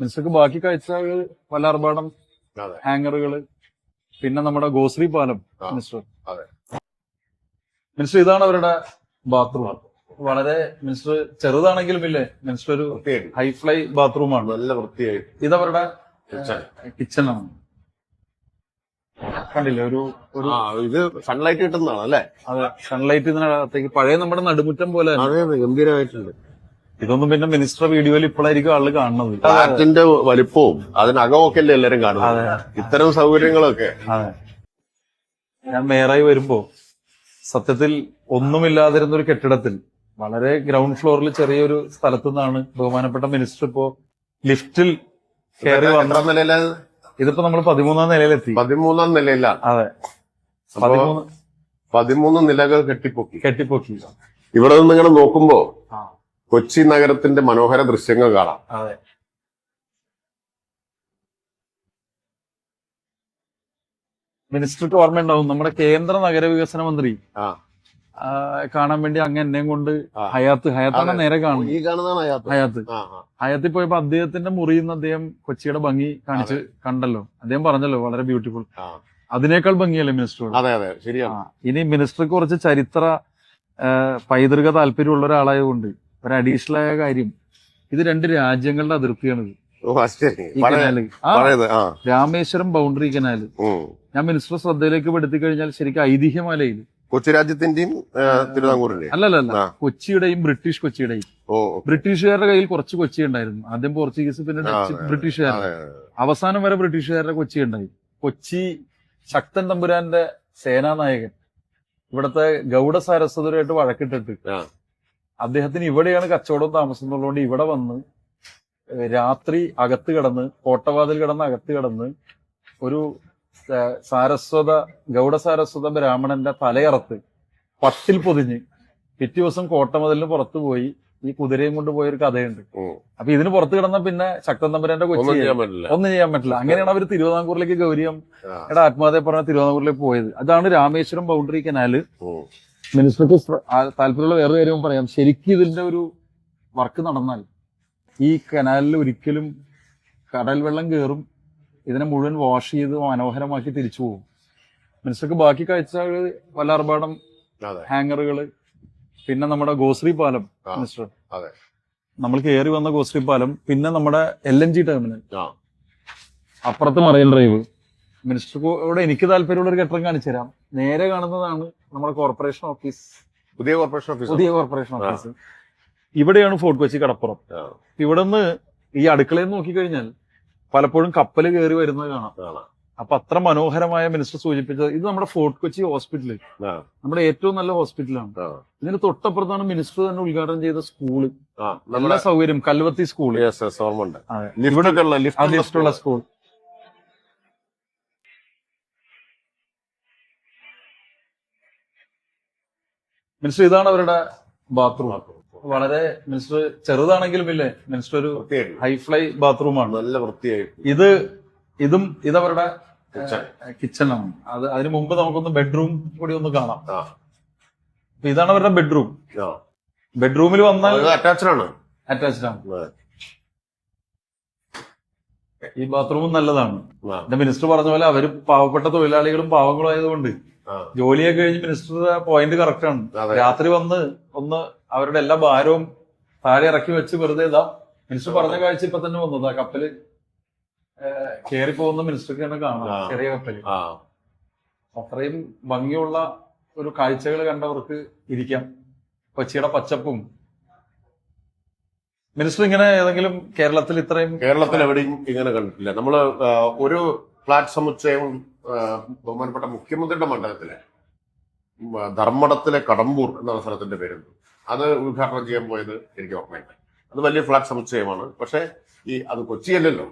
മിനിസ്റ്റർക്ക് ബാക്കി കാഴ്ചകൾ വല്ലാർപാടം ഹാങ്ങറുകൾ പിന്നെ നമ്മുടെ ഗോശ്രീ പാലം മിസ്റ്റർ. മിനിസ്റ്റർ ഇതാണ് അവരുടെ ബാത്റൂം. വളരെ മിനിസ്റ്റർ ചെറുതാണെങ്കിലും ഇല്ലേ മിനിസ്റ്റർ ഒരു ഹൈഫ്ലൈ ബാത്റൂമാണ്. നല്ല വൃത്തിയായിട്ട്. ഇതവരുടെ കിച്ചൺ. കിച്ചണാണ്. കണ്ടില്ലേ ഒരു ഒരു ഇത് സൺലൈറ്റ് കിട്ടുന്നതാണ് അല്ലേ അതെ സൺലൈറ്റ് ഇതിനകത്തേക്ക് പഴയ നമ്മുടെ നടുമുറ്റം പോലെ ഗംഭീരമായിട്ടുണ്ട്. ഇതൊന്നും പിന്നെ മിനിസ്റ്റർ വീഡിയോയിൽ ഇപ്പോഴായിരിക്കും ആൾ കാണുന്നത്. ഫ്ലാറ്റിന്റെ വലിപ്പവും അതിനകമൊക്കെ അല്ലേ എല്ലാരും കാണുന്നത്. ഇത്തരം സൗകര്യങ്ങളൊക്കെ. അതെ. ഞാൻ മേയറായി വരുമ്പോ സത്യത്തിൽ ഒന്നുമില്ലാതിരുന്ന ഒരു കെട്ടിടത്തിൽ വളരെ ഗ്രൗണ്ട് ഫ്ലോറിൽ ചെറിയൊരു സ്ഥലത്തു നിന്നാണ് ബഹുമാനപ്പെട്ട മിനിസ്റ്റർ ഇപ്പോ ലിഫ്റ്റിൽ കയറി വന്ന എത്ര നിലയിലാണ് ഇതിപ്പോ നമ്മൾ പതിമൂന്നാം നിലയിലെത്തി. പതിമൂന്നാം നിലയിലാണ് അതെ. പതിമൂന്ന് പതിമൂന്ന് നിലകൾ കെട്ടിപ്പൊക്കി. കെട്ടിപ്പൊക്കി. ഇവിടെ നിന്ന് ഇങ്ങനെ നോക്കുമ്പോ കൊച്ചി നഗരത്തിന്റെ മനോഹര ദൃശ്യങ്ങൾ കാണാം. മിനിസ്റ്റർക്ക് ഓർമ്മയുണ്ടാവും നമ്മുടെ കേന്ദ്ര നഗര വികസന മന്ത്രി. കാണാൻ വേണ്ടി അങ്ങ് എന്നെയും കൊണ്ട് ഹയാത്ത് ഹയാത്ത് ഹയാത്താണ് നേരെ കാണും ഈ കാണുന്നതാണ് അയാത്ത ഹയാത്ത്. ഹയാത്തിൽ പോയപ്പോ അദ്ദേഹത്തിന്റെ മുറിയിൽ നിന്ന് അദ്ദേഹം കൊച്ചിയുടെ ഭംഗി കാണിച്ച് കണ്ടല്ലോ. അദ്ദേഹം പറഞ്ഞല്ലോ വളരെ ബ്യൂട്ടിഫുൾ അതിനേക്കാൾ ഭംഗിയല്ലേ മിനിസ്റ്റർ അതെ അതെ. ശരിയാണ്. ഇനി മിനിസ്റ്റർക്ക് കുറച്ച് ചരിത്ര പൈതൃക താല്പര്യമുള്ള ഒരാളായതുകൊണ്ട് ഒരു അഡീഷണൽ ആയ കാര്യം. ഇത് രണ്ട് രാജ്യങ്ങളുടെ അതിർത്തിയാണ് ഇത്. രാമേശ്വരം ബൗണ്ടറി കനാല് ഞാൻ മിനിസ്റ്റർ ശ്രദ്ധയിലേക്ക് പെടുത്തി കഴിഞ്ഞാൽ ശരിക്കും ഐതിഹ്യമാലയിൽ കൊച്ചി രാജ്യത്തിന്റെയും തിരുവിതാംകൂറിന്റെയും. അല്ലല്ല. കൊച്ചിയുടെയും ബ്രിട്ടീഷ് കൊച്ചിയുടെയും. ബ്രിട്ടീഷുകാരുടെ കയ്യിൽ കുറച്ച് കൊച്ചി ഉണ്ടായിരുന്നു. ആദ്യം പോർച്ചുഗീസ് പിന്നെ ബ്രിട്ടീഷുകാരുടെ. അവസാനം വരെ ബ്രിട്ടീഷുകാരുടെ കൊച്ചി ഉണ്ടായി. കൊച്ചി ശക്തൻ തമ്പുരാന്റെ സേനാനായകൻ. ഇവിടത്തെ ഗൗഡ സാരസ്വതരായിട്ട് വഴക്കിട്ടിട്ട്. അദ്ദേഹത്തിന് ഇവിടെയാണ് കച്ചവടം താമസം എന്നുള്ളതുകൊണ്ട് ഇവിടെ വന്ന് രാത്രി അകത്ത് കിടന്ന് കോട്ടവാതിൽ കിടന്ന് അകത്ത് കിടന്ന് ഒരു സാരസ്വത ഗൗഡ സാരസ്വത ബ്രാഹ്മണന്റെ തലയറത്ത് പട്ടിൽ പൊതിഞ്ഞ് പിറ്റേ ദിവസം കോട്ടമതിലിന് പുറത്തു പോയി ഈ കുതിരയും കൊണ്ട് പോയ ഒരു കഥയുണ്ട്. അപ്പൊ ഇതിന് പുറത്ത് കിടന്ന പിന്നെ ശക്തൻ തമ്പുരാന്റെ കൊച്ചി ചെയ്യാൻ പറ്റില്ല. ഒന്നും ചെയ്യാൻ പറ്റില്ല. അങ്ങനെയാണ് അവർ തിരുവിതാംകൂറിലേക്ക് ഗൗരിയം എടാ ആത്മഹത്യ പറഞ്ഞ തിരുവിതാംകൂറിലേക്ക് പോയത്. അതാണ് രാമേശ്വരം ബൗണ്ടറി കനാല്. മിനിസ്റ്റർക്ക് താല്പര്യമുള്ള വേറെ കാര്യം പറയാം. ശരിക്കും ഇതിന്റെ ഒരു വർക്ക് നടന്നാൽ ഈ കനാലിൽ ഒരിക്കലും കടൽ വെള്ളം കയറും ഇതിനെ മുഴുവൻ വാഷ് ചെയ്ത് മനോഹരമാക്കി തിരിച്ചു പോകും. മിനിസ്റ്റർക്ക് ബാക്കി കാഴ്ചകൾ വല്ലാർപാടം ഹാങ്ങറുകൾ പിന്നെ നമ്മുടെ ഗോശ്രീ പാലം മിനിസ്റ്റർ. നമ്മൾ കയറി വന്ന ഗോശ്രീ പാലം പിന്നെ നമ്മുടെ എൽ എൻ ജി ടെർമിനൽ അപ്പുറത്ത് മറൈൻ ഡ്രൈവ്. മിനിസ്റ്റർക്കോട് എനിക്ക് താല്പര്യമുള്ള ഒരു കെട്ടിടം കാണിച്ചു തരാം നേരെ കാണുന്നതാണ് നമ്മുടെ കോർപ്പറേഷൻ ഓഫീസ് പുതിയ കോർപ്പറേഷൻ ഓഫീസ് പുതിയ കോർപ്പറേഷൻ ഓഫീസ് ഇവിടെയാണ് ഫോർട്ട് കൊച്ചി കടപ്പുറം. ഇവിടുന്ന് ഈ അടുക്കളയിൽ നോക്കിക്കഴിഞ്ഞാൽ പലപ്പോഴും കപ്പൽ കയറി വരുന്നത് കാണാം. അപ്പൊ അത്ര മനോഹരമായ മിനിസ്റ്റർ സൂചിപ്പിച്ചത് ഇത് നമ്മുടെ ഫോർട്ട് കൊച്ചി ഹോസ്പിറ്റൽ ആ. നമ്മുടെ ഏറ്റവും നല്ല ഹോസ്പിറ്റലാണ്. ഇതിന് തൊട്ടപ്പുറത്താണ് മിനിസ്റ്റർ തന്നെ ഉദ്ഘാടനം ചെയ്ത സ്കൂൾ നല്ല സൗകര്യം കൽവത്തി സ്കൂൾ. ലിഫ്റ്റുള്ള സ്കൂൾ മിനിസ്റ്റർ ഇതാണ് അവരുടെ ബാത്റൂം വളരെ മിനിസ്റ്റർ ചെറുതാണെങ്കിലും ഇല്ലേ മിനിസ്റ്റർ ഒരു ഹൈഫ്ലൈ ബാത്റൂമാണ് നല്ല വൃത്തിയായിട്ട്. ഇത് ഇതും ഇതവരുടെ കിച്ചൺ കിച്ചണാണ് അത് അതിനു മുമ്പ് നമുക്കൊന്ന് ബെഡ്റൂം കൂടി ഒന്ന് കാണാം. അപ്പൊ ഇതാണ് അവരുടെ ബെഡ്റൂം ബെഡ്റൂമിൽ വന്നാൽ അറ്റാച്ച്ഡ് ആണ്. അറ്റാച്ച്ഡ് ആണ്. ഈ ബാത്റൂമും നല്ലതാണ്. എന്റെ മിനിസ്റ്റർ പറഞ്ഞ പോലെ അവർ പാവപ്പെട്ട തൊഴിലാളികളും പാവങ്ങളും ആയതുകൊണ്ട്. ജോലിയൊക്കെ കഴിഞ്ഞ് മിനിസ്റ്ററുടെ പോയിന്റ് കറക്റ്റ് ആണ്. രാത്രി വന്ന് ഒന്ന് അവരുടെ എല്ലാ ഭാരവും താഴെ ഇറക്കി വെച്ച് വെറുതെ ഇതാ. മിനിസ്റ്റർ പറഞ്ഞ കാഴ്ച ഇപ്പൊ തന്നെ വന്നതാ. കപ്പൽ കയറി പോകുന്ന മിനിസ്റ്റർക്ക് തന്നെ കാണാം. ചെറിയ കപ്പൽ. അത്രയും ഭംഗിയുള്ള ഒരു കാഴ്ചകൾ കണ്ടവർക്ക് ഇരിക്കാം. കൊച്ചിയുടെ പച്ചപ്പും. മിനിസ്റ്റർ ഇങ്ങനെ ഏതെങ്കിലും കേരളത്തിൽ ഇത്രയും കേരളത്തിൽ എവിടെയും ഇങ്ങനെ കണ്ടിട്ടില്ല. നമ്മൾ ഒരു ഫ്ലാറ്റ് സമുച്ചയം ബഹുമാനപ്പെട്ട മുഖ്യമന്ത്രിയുടെ മണ്ഡലത്തിലെ ധർമ്മടത്തിലെ കടമ്പൂർ എന്ന സ്ഥലത്തിന്റെ പേരുണ്ട്. അത് ഉദ്ഘാടനം ചെയ്യാൻ പോയത് എനിക്ക് ഓർമ്മയുണ്ട്. അത് വലിയ ഫ്ലാറ്റ് സമുച്ചയമാണ്. പക്ഷെ ഈ അത് കൊച്ചിയല്ലല്ലോ.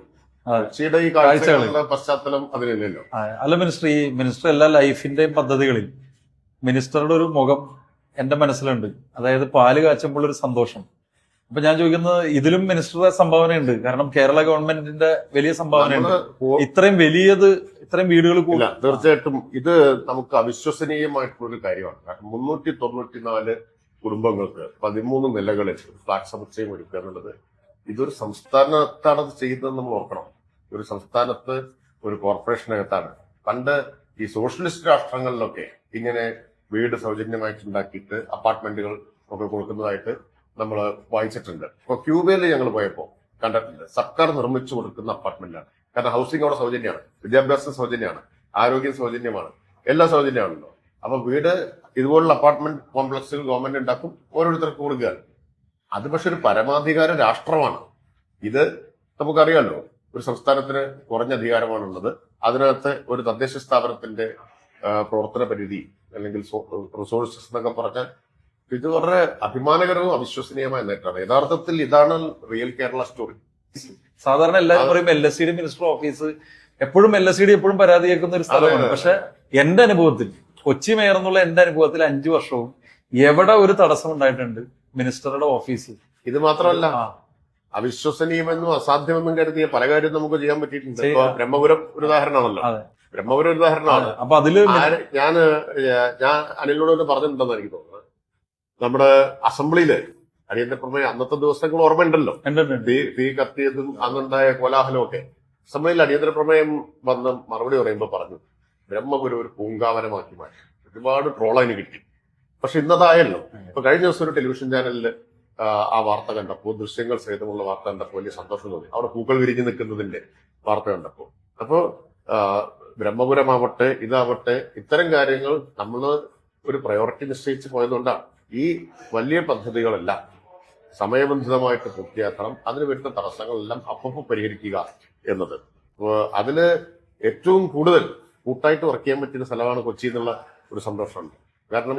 അല്ലല്ലോ കൊച്ചിയുടെ ഈ. കാഴ്ചകളുടെ പശ്ചാത്തലം അതിലല്ലല്ലോ. അല്ല മിനിസ്റ്റർ ഈ മിനിസ്റ്റർ എല്ലാ ലൈഫിന്റെയും പദ്ധതികളിൽ മിനിസ്റ്ററുടെ ഒരു മുഖം എന്റെ മനസ്സിലുണ്ട്. അതായത് പാൽ കാച്ചുമ്പോൾ ഒരു സന്തോഷം. അപ്പൊ ഞാൻ ചോദിക്കുന്നത് ഇതിലും മിനിസ്റ്ററുടെ സംഭാവനയുണ്ട്. കാരണം കേരള ഗവൺമെന്റിന്റെ വലിയ സംഭാവനയുണ്ട്. ഇത്രയും വലിയത് ഇത്രയും വീടുകൾ ഇല്ല കൂടി തീർച്ചയായിട്ടും ഇത് നമുക്ക് അവിശ്വസനീയമായിട്ടുള്ള ഒരു കാര്യമാണ്. കാരണം മുന്നൂറ്റി തൊണ്ണൂറ്റിനാല് കുടുംബങ്ങൾക്ക് പതിമൂന്ന് നിലകളിൽ ഫ്ലാറ്റ് സമുച്ചയം ഒരുക്കുക എന്നുള്ളത് ഇതൊരു സംസ്ഥാനത്താണ് അത് ചെയ്യുന്നത് നമ്മൾ ഓർക്കണം. ഒരു സംസ്ഥാനത്ത് ഒരു കോർപ്പറേഷനകത്താണ്. പണ്ട് ഈ സോഷ്യലിസ്റ്റ് രാഷ്ട്രങ്ങളിലൊക്കെ ഇങ്ങനെ വീട് സൗജന്യമായിട്ട് ഉണ്ടാക്കിയിട്ട് അപ്പാർട്ട്മെന്റുകൾ ഒക്കെ കൊടുക്കുന്നതായിട്ട് നമ്മൾ വായിച്ചിട്ടുണ്ട് ഇപ്പൊ ക്യൂബയിൽ ഞങ്ങൾ പോയപ്പോൾ കണ്ടിട്ടുണ്ട്. സർക്കാർ നിർമ്മിച്ചു കൊടുക്കുന്ന അപ്പാർട്ട്മെന്റാണ്. കാരണം ഹൗസിംഗ് അവിടെ സൗജന്യമാണ്. വിദ്യാഭ്യാസം സൗജന്യമാണ്. ആരോഗ്യം സൗജന്യമാണ്. എല്ലാ സൗജന്യമാണല്ലോ. അപ്പൊ വീട് ഇതുപോലുള്ള അപ്പാർട്ട്മെന്റ് കോംപ്ലക്സുകൾ ഗവൺമെന്റ് ഉണ്ടാക്കും ഓരോരുത്തർക്ക് കൊടുക്കുകയാണ് അത് പക്ഷെ ഒരു പരമാധികാര രാഷ്ട്രമാണ്. ഇത് നമുക്കറിയാമല്ലോ ഒരു സംസ്ഥാനത്തിന് കുറഞ്ഞ അധികാരമാണുള്ളത്. അതിനകത്ത് ഒരു തദ്ദേശ സ്ഥാപനത്തിന്റെ പ്രവർത്തന പരിധി അല്ലെങ്കിൽ റിസോഴ്സസ് എന്നൊക്കെ പറഞ്ഞാൽ ഇത് വളരെ അഭിമാനകരവും അവിശ്വസനീയമായ നേട്ടമാണ്. യഥാർത്ഥത്തിൽ ഇതാണ് റിയൽ കേരള സ്റ്റോറി സാധാരണ എല്ലാവരും പറയും എൽ എസ് സിയുടെ മിനിസ്റ്റർ ഓഫീസ് എപ്പോഴും എൽ എസ് സിയുടെ എപ്പോഴും പരാതി കേൾക്കുന്ന ഒരു സ്ഥലമാണ്. പക്ഷെ എന്റെ അനുഭവത്തിൽ കൊച്ചി മേയർ എന്നുള്ള എന്റെ അനുഭവത്തിൽ അഞ്ചു വർഷവും എവിടെ ഒരു തടസ്സം ഉണ്ടായിട്ടുണ്ട് മിനിസ്റ്ററുടെ ഓഫീസ് ഇത് മാത്രമല്ല. അവിശ്വസനീയമെന്നും അസാധ്യമെന്നും കരുതിയ പല കാര്യം നമുക്ക് ചെയ്യാൻ പറ്റിയിട്ടുണ്ട്. ബ്രഹ്മപുരം ഒരു ഉദാഹരണമാണല്ലോ. ബ്രഹ്മപുരം ഒരു ഉദാഹരണമാണ്. അപ്പൊ അതിൽ ഞാൻ ഞാൻ അനിലിനോട് പറഞ്ഞിട്ടുണ്ടെന്ന് എനിക്ക് തോന്നുന്നത് നമ്മുടെ അസംബ്ലിയിൽ അടിയന്തര പ്രമേയം അന്നത്തെ ദിവസങ്ങൾ ഓർമ്മയുണ്ടല്ലോ. തീ തീ കത്തിയതും അന്നുണ്ടായ കോലാഹലവും ഒക്കെ അസംബ്ലിയിൽ അടിയന്തര പ്രമേയം വന്ന മറുപടി പറയുമ്പോൾ പറഞ്ഞു ബ്രഹ്മപുരം ഒരു പൂങ്കാവനമാക്കി മാറ്റി. ഒരുപാട് ട്രോൾ അതിന് കിട്ടി. പക്ഷെ ഇന്നതായല്ലോ. ഇപ്പൊ കഴിഞ്ഞ ദിവസം ഒരു ടെലിവിഷൻ ചാനലിൽ ആ വാർത്ത കണ്ടപ്പോൾ ദൃശ്യങ്ങൾ സഹിതമുള്ള വാർത്ത കണ്ടപ്പോൾ വലിയ സന്തോഷം തോന്നി. അവിടെ പൂക്കൾ വിരിഞ്ഞു നിൽക്കുന്നതിന്റെ വാർത്ത കണ്ടപ്പോൾ അപ്പോ ആ, ബ്രഹ്മപുരമാവട്ടെ ഇതാവട്ടെ ഇത്തരം കാര്യങ്ങൾ നമ്മൾ ഒരു പ്രയോറിറ്റി നിശ്ചയിച്ച് പോയതുകൊണ്ടാണ്. ഈ വലിയ പദ്ധതികളെല്ലാം സമയബന്ധിതമായിട്ട് പൂർത്തിയാക്കണം അതിന് വരുന്ന തടസ്സങ്ങളെല്ലാം അപ്പപ്പോൾ പരിഹരിക്കുക എന്നത്. അതിന് ഏറ്റവും കൂടുതൽ കൂട്ടായിട്ട് വർക്ക് ചെയ്യാൻ പറ്റുന്ന സ്ഥലമാണ് കൊച്ചി എന്നുള്ള ഒരു സന്തോഷമുണ്ട് കാരണം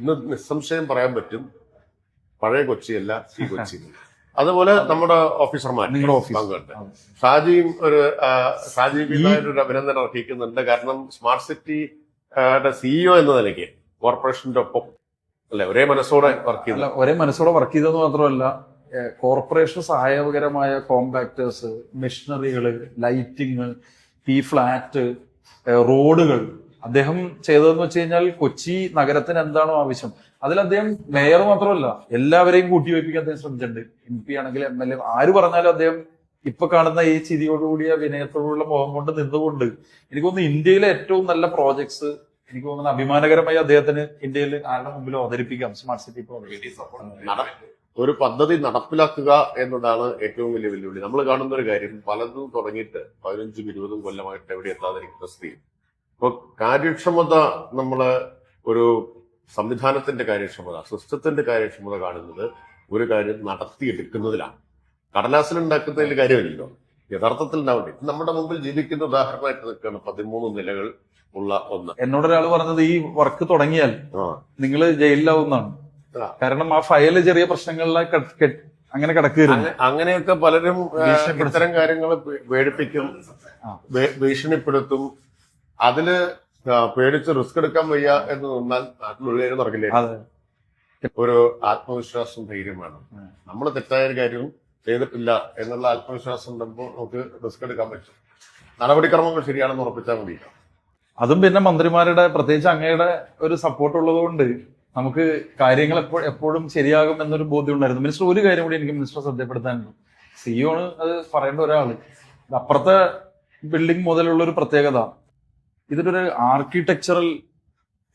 ഇന്ന് നിസ്സംശയം പറയാൻ പറ്റും പഴയ കൊച്ചിയല്ല ഈ കൊച്ചി. അതുപോലെ നമ്മുടെ ഓഫീസർമാർ. പങ്കുണ്ട് ഷാജിയും ഒരു ഷാജി ഒരു അഭിനന്ദനം അർഹിക്കുന്നുണ്ട്. കാരണം സ്മാർട്ട് സിറ്റി സിഇഒ എന്ന നിലയ്ക്ക് കോർപ്പറേഷന്റെ ഒപ്പം അല്ലെ? ഒരേ മനസ്സോടെ വർക്ക് ചെയ്ത ഒരേ മനസ്സോടെ വർക്ക് ചെയ്തെന്ന് മാത്രമല്ല കോർപ്പറേഷൻ സഹായകരമായ കോമ്പാക്ടേഴ്സ് മെഷീനറികൾ ലൈറ്റിങ് പി ഫ്ലാറ്റ് റോഡുകൾ അദ്ദേഹം ചെയ്തതെന്ന് വെച്ച് കഴിഞ്ഞാൽ കൊച്ചി നഗരത്തിന് എന്താണോ ആവശ്യം. അതിൽ അദ്ദേഹം മേയർ മാത്രമല്ല എല്ലാവരെയും കൂട്ടിവയ്പ്പിക്കാൻ അദ്ദേഹം ശ്രമിച്ചിട്ടുണ്ട്. എം പി ആണെങ്കിൽ എം എൽ എ ആര് പറഞ്ഞാലും അദ്ദേഹം ഇപ്പൊ കാണുന്ന ഈ ചിരിയോടുകൂടിയ വിനയത്തോടുള്ള മുഖം കൊണ്ട് നിന്നുകൊണ്ട് എനിക്ക് തോന്നുന്നു ഇന്ത്യയിലെ ഏറ്റവും നല്ല പ്രോജക്ട്സ് എനിക്ക് തോന്നുന്നു അഭിമാനകരമായി അദ്ദേഹത്തിന് ഇന്ത്യയിൽ ആരുടെ മുമ്പിൽ അവതരിപ്പിക്കാം. സ്മാർട്ട് സിറ്റി പ്രോജക്ട് ഒരു പദ്ധതി നടപ്പിലാക്കുക എന്നതാണ് ഏറ്റവും വലിയ വെല്ലുവിളി. നമ്മൾ കാണുന്ന ഒരു കാര്യം പലതും തുടങ്ങിയിട്ട് പതിനഞ്ചും ഇരുപതും കൊല്ലമായിട്ട് എവിടെ എത്താതിരിക്കുന്ന സ്ഥിതി. ഇപ്പൊ കാര്യക്ഷമത നമ്മൾ ഒരു സംവിധാനത്തിന്റെ കാര്യക്ഷമത സിസ്റ്റത്തിന്റെ കാര്യക്ഷമത കാണുന്നത് ഒരു കാര്യം നടത്തിയെടുക്കുന്നതിലാണ്. കടലാസിൽ ഉണ്ടാക്കുന്നതിൽ കാര്യമില്ലല്ലോ. യഥാർത്ഥത്തിൽ ഉണ്ടാവില്ല നമ്മുടെ മുമ്പിൽ ജീവിക്കുന്ന ഉദാഹരണമായിട്ട് നിൽക്കുകയാണ് പതിമൂന്ന് നിലകൾ ഉള്ള ഒന്ന്. എന്നോട് ഒരാൾ പറഞ്ഞത് ഈ വർക്ക് തുടങ്ങിയാൽ നിങ്ങൾ ജയിലിലാവുന്നതാണ്. കാരണം ആ ഫയൽ ചെറിയ പ്രശ്നങ്ങളിലെ അങ്ങനെ കിടക്കുകയായിരുന്നു അങ്ങനെയൊക്കെ പലരും. ഇത്തരം കാര്യങ്ങൾ പേടിപ്പിക്കും ഭീഷണിപ്പെടുത്തും. അതിൽ പേടിച്ച് റിസ്ക് എടുക്കാൻ വയ്യ എന്ന് നിന്നാൽ നാട്ടിലുള്ളവർ നടക്കില്ലേ ഒരു ആത്മവിശ്വാസം ധൈര്യം വേണം. നമ്മൾ തെറ്റായ ഒരു കാര്യം ചെയ്തിട്ടില്ല എന്നുള്ള ആത്മവിശ്വാസം ഉണ്ടെമ്പോൾ നമുക്ക് റിസ്ക് എടുക്കാൻ പറ്റും. നടപടിക്രമങ്ങൾ ശരിയാണെന്ന് ഉറപ്പിച്ചാൽ മതി അതും പിന്നെ മന്ത്രിമാരുടെ പ്രത്യേകിച്ച് അങ്ങയുടെ ഒരു സപ്പോർട്ട് ഉള്ളതുകൊണ്ട് നമുക്ക് കാര്യങ്ങൾ എപ്പോ എപ്പോഴും ശരിയാകും എന്നൊരു ബോധ്യം ഉണ്ടായിരുന്നു. മിനിസ്റ്റർ ഒരു കാര്യം കൂടി എനിക്ക് മിനിസ്റ്റർ ശ്രദ്ധപ്പെടുത്താനുണ്ട് സിഇഒ ആണ് അത് പറയേണ്ട ഒരാൾ അപ്പുറത്തെ ബിൽഡിംഗ് മുതലുള്ള ഒരു പ്രത്യേകത. ഇതിലൊരു ആർക്കിടെക്ചറൽ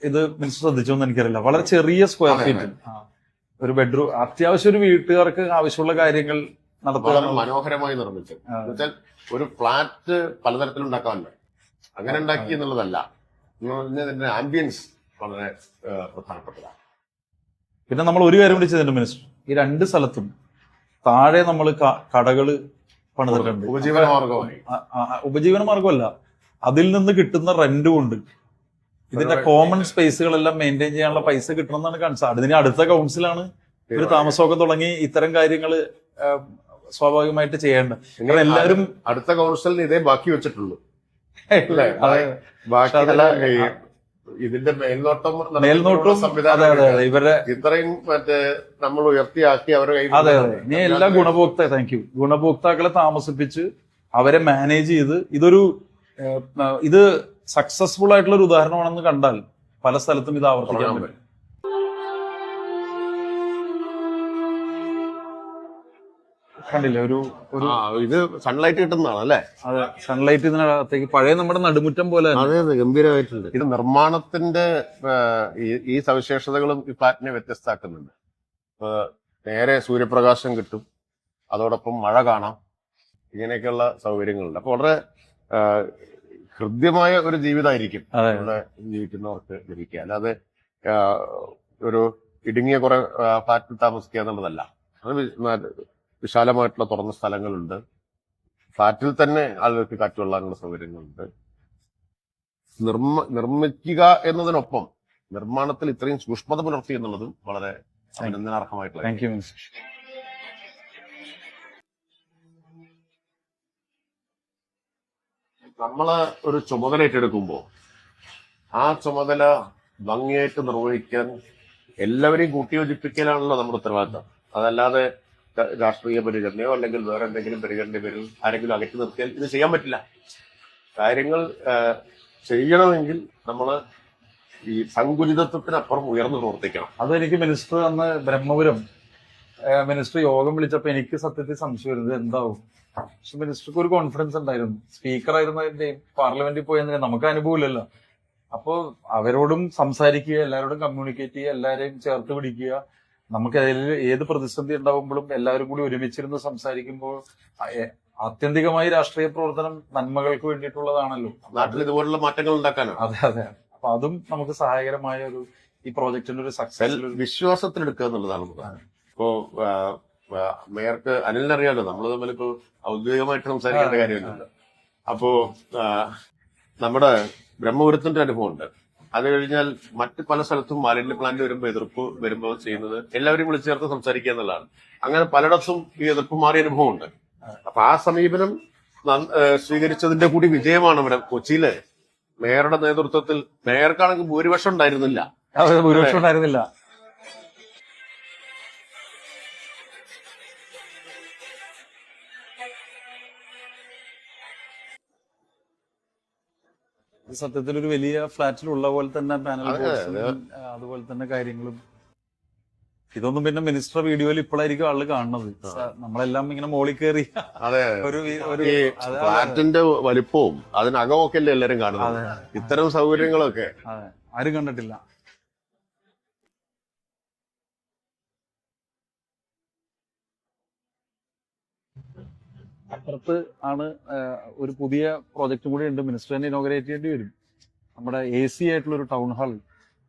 ഇത് മിനിസ്റ്റർ ശ്രദ്ധിച്ചോ എന്ന് എനിക്കറിയില്ല. വളരെ ചെറിയ സ്ക്വയർ ഫീറ്റ് ഒരു ബെഡ്റൂം അത്യാവശ്യം ഒരു വീട്ടുകാർക്ക് ആവശ്യമുള്ള കാര്യങ്ങൾ നടത്തുക മനോഹരമായി നിർമ്മിച്ചു. ഒരു ഫ്ലാറ്റ് പലതരത്തിലുണ്ടാക്കാൻ അങ്ങനെ ഉണ്ടാക്കി എന്നുള്ളതല്ല. ഇതിന്റെ ആംബിയൻസ് വളരെ പ്രധാനപ്പെട്ടതാണ്. പിന്നെ നമ്മൾ ഒരു കാര്യം കൂടി ചെയ്തിട്ടുണ്ട് മിനിസ്റ്റർ ഈ രണ്ട് സ്ഥലത്തും താഴെ നമ്മൾ കടകൾ പണിതിട്ടുണ്ട്. ഉപജീവന മാർഗമായി. ഉപജീവന മാർഗമല്ല. അതിൽ നിന്ന് കിട്ടുന്ന റെന്റും ഉണ്ട്. ഇതിന്റെ കോമൺ സ്പേസുകളെല്ലാം മെയിന്റെയിൻ ചെയ്യാനുള്ള പൈസ കിട്ടണമെന്നാണ് കാണിച്ചത് അതിന് അടുത്ത കൗൺസിലാണ് ഒരു താമസമൊക്കെ തുടങ്ങി ഇത്തരം കാര്യങ്ങൾ സ്വാഭാവികമായിട്ട് ചെയ്യേണ്ടത്. എല്ലാവരും അടുത്ത കൗൺസിലിന് ഇതേ ബാക്കി വെച്ചിട്ടുള്ളൂ. ഇതിന്റെ മേൽനോട്ടം മേൽനോട്ടവും സംവിധാനം അതെ അതെ ഇവരെ ഇത്രയും മറ്റേ നമ്മൾ ഉയർത്തിയാക്കി കയ്യിൽ അതെ അതെ. ഇനി എല്ലാ ഗുണഭോക്ത താങ്ക് യു ഗുണഭോക്താക്കളെ താമസിപ്പിച്ച് അവരെ മാനേജ് ചെയ്ത് ഇതൊരു ഇത് സക്സസ്ഫുൾ ആയിട്ടുള്ള ഒരു ഉദാഹരണമാണെന്ന് കണ്ടാൽ പല സ്ഥലത്തും ഇത് ആവർത്തിക്കാൻ പറ്റും. കണ്ടില്ലേ? ഒരു ഒരു ഇത് സൺലൈറ്റ് കിട്ടുന്നതാണ് അല്ലേ അതെ സൺലൈറ്റ് ഇതിനകത്തേക്ക് പഴയ നമ്മുടെ നടുമുറ്റം പോലെ അതെ അതെ ഗംഭീരമായിട്ടുണ്ട്. ഇത് നിർമ്മാണത്തിന്റെ ഈ- സവിശേഷതകളും ഈ ഫ്ലാറ്റിനെ വ്യത്യസ്തമാക്കുന്നുണ്ട്. നേരെ സൂര്യപ്രകാശം കിട്ടും. അതോടൊപ്പം മഴ കാണാം. ഇങ്ങനെയൊക്കെയുള്ള സൗകര്യങ്ങളുണ്ട്. അപ്പൊ വളരെ ഹൃദ്യമായ ഒരു ജീവിതമായിരിക്കും ഇവിടെ ജീവിക്കുന്നവർക്ക് ലഭിക്കുക. അല്ലാതെ ഒരു ഇടുങ്ങിയ കുറെ ഫ്ലാറ്റിൽ താമസിക്കുക എന്നുള്ളതല്ല. അത് വിശാലമായിട്ടുള്ള തുറന്ന സ്ഥലങ്ങളുണ്ട്. ഫ്ലാറ്റിൽ തന്നെ ആളുകൾക്ക് കാറ്റുകൊള്ളാനുള്ള സൗകര്യങ്ങളുണ്ട്. നിർമ്മ നിർമ്മിക്കുക എന്നതിനൊപ്പം നിർമ്മാണത്തിൽ ഇത്രയും സൂക്ഷ്മത പുലർത്തി എന്നുള്ളതും വളരെ അഭിനന്ദനാർഹമായിട്ടുള്ള നമ്മൾ ഒരു ചുമതല ഏറ്റെടുക്കുമ്പോൾ ആ ചുമതല ഭംഗിയായിട്ട് നിർവഹിക്കാൻ എല്ലാവരെയും കൂട്ടിയോജിപ്പിക്കലാണല്ലോ നമ്മുടെ ഉത്തരവാദിത്തം. അതല്ലാതെ രാഷ്ട്രീയ പരിഗണനയോ അല്ലെങ്കിൽ വേറെ എന്തെങ്കിലും പരിഗണന പേരിൽ ആരെങ്കിലും അകറ്റി നിർത്തിയാൽ ഇത് ചെയ്യാൻ പറ്റില്ല. കാര്യങ്ങൾ ചെയ്യണമെങ്കിൽ നമ്മൾ ഈ സങ്കുചിതത്വത്തിനപ്പുറം ഉയർന്നു പ്രവർത്തിക്കണം. അതെനിക്ക് മിനിസ്റ്റർ അന്ന് ബ്രഹ്മപുരം മിനിസ്റ്റർ യോഗം വിളിച്ചപ്പോൾ എനിക്ക് സത്യത്തിൽ സംശയം വരുന്നത് എന്താവും? പക്ഷെ മിനിസ്റ്റർക്ക് ഒരു കോൺഫിഡൻസ് ഉണ്ടായിരുന്നു. സ്പീക്കർ ആയിരുന്നതിന്റെയും പാർലമെന്റിൽ പോയതിന്റെ നമുക്ക് അനുഭവമില്ലല്ലോ. അപ്പോൾ അവരോടും സംസാരിക്കുക എല്ലാവരോടും കമ്മ്യൂണിക്കേറ്റ് ചെയ്യുക എല്ലാവരെയും ചേർത്ത് പിടിക്കുക നമുക്ക് അതിൽ ഏത് പ്രതിസന്ധി ഉണ്ടാവുമ്പോഴും എല്ലാവരും കൂടി ഒരുമിച്ചിരുന്ന് സംസാരിക്കുമ്പോൾ ആത്യന്തികമായി രാഷ്ട്രീയ പ്രവർത്തനം നന്മകൾക്ക് വേണ്ടിയിട്ടുള്ളതാണല്ലോ. നാട്ടിൽ ഇതുപോലുള്ള മാറ്റങ്ങൾ ഉണ്ടാക്കാനാണ്. അതെ അതെ. അപ്പൊ അതും നമുക്ക് സഹായകരമായ ഒരു ഈ പ്രോജക്റ്റിന്റെ ഒരു സക്സസ് വിശ്വാസത്തിലെടുക്കുക എന്നുള്ളതാണ് പ്രധാനം ഇപ്പോ മേയർക്ക് അനിലിനറിയാലോ നമ്മൾ തമ്മിൽ ഇപ്പോ ഔദ്യോഗികമായിട്ട് സംസാരിക്കേണ്ട കാര്യമില്ല. അപ്പോ നമ്മുടെ ബ്രഹ്മപുരത്തിന്റെ അനുഭവമുണ്ട്. അത് കഴിഞ്ഞാൽ മറ്റ് പല സ്ഥലത്തും മാലിന്യ പ്ലാന്റ് വരുമ്പോൾ എതിർപ്പ് വരുമ്പോൾ ചെയ്യുന്നത് എല്ലാവരും വിളിച്ചു ചേർത്ത് സംസാരിക്കുക എന്നുള്ളതാണ്. അങ്ങനെ പലയിടത്തും ഈ എതിർപ്പ് മാറിയ അനുഭവമുണ്ട്. അപ്പൊ ആ സമീപനം സ്വീകരിച്ചതിന്റെ കൂടി വിജയമാണ് ഇവിടെ കൊച്ചിയിലെ മേയറുടെ നേതൃത്വത്തിൽ മേയർക്കാണെങ്കിൽ ഭൂരിപക്ഷം ഉണ്ടായിരുന്നില്ല. ഭൂരിപക്ഷം ഉണ്ടായിരുന്നില്ല. സത്യത്തിൽ ഒരു വലിയ ഫ്ലാറ്റിലുള്ള പോലെ തന്നെ പാനൽ അതെ, അതുപോലെ തന്നെ കാര്യങ്ങളും. ഇതൊന്നും പിന്നെ മിനിസ്റ്റർ വീഡിയോയിൽ ഇപ്പോഴായിരിക്കും ആൾ കാണുന്നത്. നമ്മളെല്ലാം ഇങ്ങനെ മോളിൽ കയറി അതെ ഒരു ഫ്ലാറ്റിന്റെ വലിപ്പവും അതിനകമൊക്കെ അല്ലേ എല്ലാരും കാണുന്നത്? ഇത്തരം സൗകര്യങ്ങളൊക്കെ. ആരും കണ്ടിട്ടില്ല. അപ്പുറത്ത് ആണ് ഒരു പുതിയ പ്രോജക്റ്റ് കൂടി ഉണ്ട്. മിനിസ്റ്റർ തന്നെ ഇനോഗ്രേറ്റ് ചെയ്യേണ്ടി വരും. നമ്മുടെ എ സി ആയിട്ടുള്ള ഒരു ടൗൺ ഹാൾ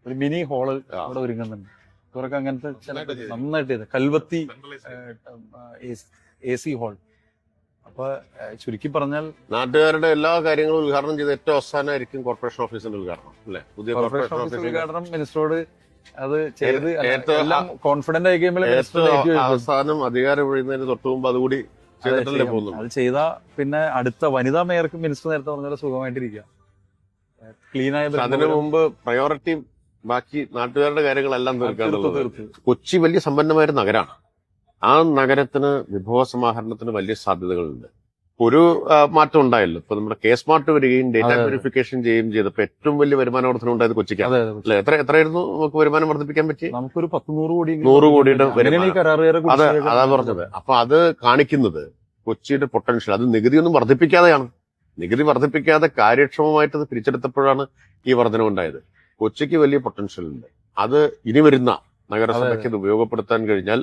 ഒരു മിനി ഹാൾ അവിടെ ഒരുങ്ങുന്നുണ്ട്. ഇവരൊക്കെ അങ്ങനത്തെ ചില നന്നായിട്ട് ചെയ്തു. കൽവത്തി എ സി ഹാൾ അപ്പൊ ചുരുക്കി പറഞ്ഞാൽ നാട്ടുകാരുടെ എല്ലാ കാര്യങ്ങളും ഉദ്ഘാടനം ചെയ്ത് ഏറ്റവും അവസാനമായിരിക്കും കോർപ്പറേഷൻ ഓഫീസിന്റെ ഉദ്ഘാടനം അല്ലെ? പുതിയ കോർപ്പറേഷൻ ഓഫീസ് ഓഫീസിന്റെ ഉദ്ഘാടനം മിനിസ്റ്ററോട് അത് ചെയ്ത് എല്ലാം കോൺഫിഡന്റ് ആയി കഴിയുമ്പോൾ അവസാനം അധികാരം ഒഴിയുന്നതിന് തൊട്ട് മുമ്പ് അതുകൂടി അത് ചെയ്ത പിന്നെ അടുത്ത വനിതാ മേയർക്ക് മിനിസ്റ്റർ നേരത്തെ പറഞ്ഞ പോലെ സുഖമായിട്ടിരിക്കുക. ക്ലീൻ ആയ അതിനു മുമ്പ് പ്രയോറിറ്റി ബാക്കി നാട്ടുകാരുടെ കാര്യങ്ങളെല്ലാം കൊച്ചി വലിയ സമ്പന്നമായ നഗരമാണ് ആ നഗരത്തിന് വിഭവ സമാഹരണത്തിന് വലിയ സാധ്യതകളുണ്ട്. ഒരു മാറ്റം ഉണ്ടായല്ലോ. ഇപ്പൊ നമ്മുടെ കെ സ്മാർട്ട് വരികയും ഡേറ്റ. വെരിഫിക്കേഷൻ ചെയ്യുകയും ചെയ്തപ്പോ ഏറ്റവും വലിയ വരുമാന വർധന ഉണ്ടായത് കൊച്ചിക്കാണ്. അല്ലെ? എത്ര എത്രയായിരുന്നു നമുക്ക് വരുമാനം വർദ്ധിപ്പിക്കാൻ പറ്റി നമുക്കൊരു പത്ത് നൂറ് കോടി നൂറ് കോടിയുടെ അതെ അത് പറഞ്ഞത്. അപ്പൊ അത് കാണിക്കുന്നത് കൊച്ചിയുടെ പൊട്ടൻഷ്യൽ അത് നികുതി ഒന്നും വർദ്ധിപ്പിക്കാതെയാണ് നികുതി വർദ്ധിപ്പിക്കാതെ കാര്യക്ഷമമായിട്ട് അത് പിരിച്ചെടുത്തപ്പോഴാണ് ഈ വർധന ഉണ്ടായത്. കൊച്ചിക്ക് വലിയ പൊട്ടൻഷ്യൽ ഉണ്ട്. അത് ഇനി വരുന്ന നഗരസഭയ്ക്ക് ഇത് ഉപയോഗപ്പെടുത്താൻ കഴിഞ്ഞാൽ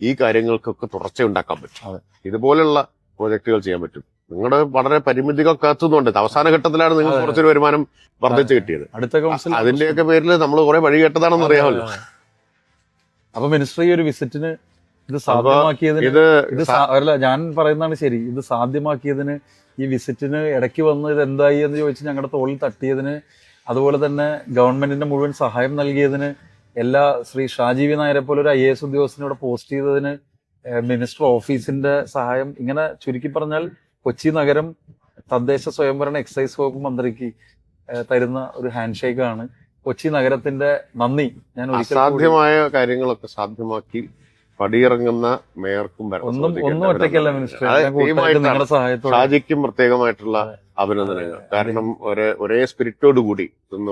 ഈ കാര്യങ്ങൾക്കൊക്കെ തുടർച്ച ഉണ്ടാക്കാൻ പറ്റും. ഇതുപോലെയുള്ള ഇതുപോലുള്ള പ്രോജക്റ്റുകൾ ചെയ്യാൻ പറ്റും. നിങ്ങളുടെ വളരെ പരിമിതികൾ കാത്തുന്നുണ്ട് അവസാന ഘട്ടത്തിലാണ് നിങ്ങൾ. കുറച്ചൊരു വരുമാനം വർദ്ധിച്ചു കിട്ടിയത്. അടുത്ത കൗൺസിൽ അതിന്റെയൊക്കെ പേരിൽ നമ്മൾ കുറെ വഴി കേട്ടതാണെന്ന് അറിയാമല്ലോ. അപ്പൊ മിനിസ്റ്റർ ഈ ഒരു വിസിറ്റിന് ഇത് സാധ്യമാക്കിയതിന് ഇത് ഇത് അല്ല ഞാൻ പറയുന്നതാണ് ശരി. ഇത് സാധ്യമാക്കിയതിന് ഈ വിസിറ്റിന് ഇടയ്ക്ക് വന്ന് ഇത് എന്തായി എന്ന് ചോദിച്ച് ഞങ്ങളുടെ തോളിൽ തട്ടിയതിന് അതുപോലെ തന്നെ ഗവൺമെന്റിന്റെ മുഴുവൻ സഹായം നൽകിയതിന് എല്ലാ ശ്രീ ഷാജീവി നായരെ പോലെ ഒരു ഐ എസ് ഉദ്യോഗസ്ഥനെ ഇവിടെ പോസ്റ്റ് ചെയ്തതിന് മിനിസ്റ്റർ ഓഫീസിന്റെ സഹായം ഇങ്ങനെ ചുരുക്കി പറഞ്ഞാൽ കൊച്ചി നഗരം തദ്ദേശ സ്വയംഭരണ എക്സൈസ് വകുപ്പ് മന്ത്രിക്ക് തരുന്ന ഒരു ഹാൻഡ് ഷേക്ക് ആണ് കൊച്ചി നഗരത്തിന്റെ നന്ദി. ഞാൻ സാധ്യമായ കാര്യങ്ങളൊക്കെ സാധ്യമാക്കി പടിയിറങ്ങുന്ന മേയർക്കും ഒന്നും ഒറ്റയ്ക്കല്ല മിനിസ്റ്റർ. നിങ്ങളുടെ സഹായത്തോടെ. ഷാജിക്കും പ്രത്യേകമായിട്ടുള്ള അഭിനന്ദനങ്ങൾ. കാരണം ഒരേ ഒരേ സ്പിരിറ്റോട് കൂടി എന്ന്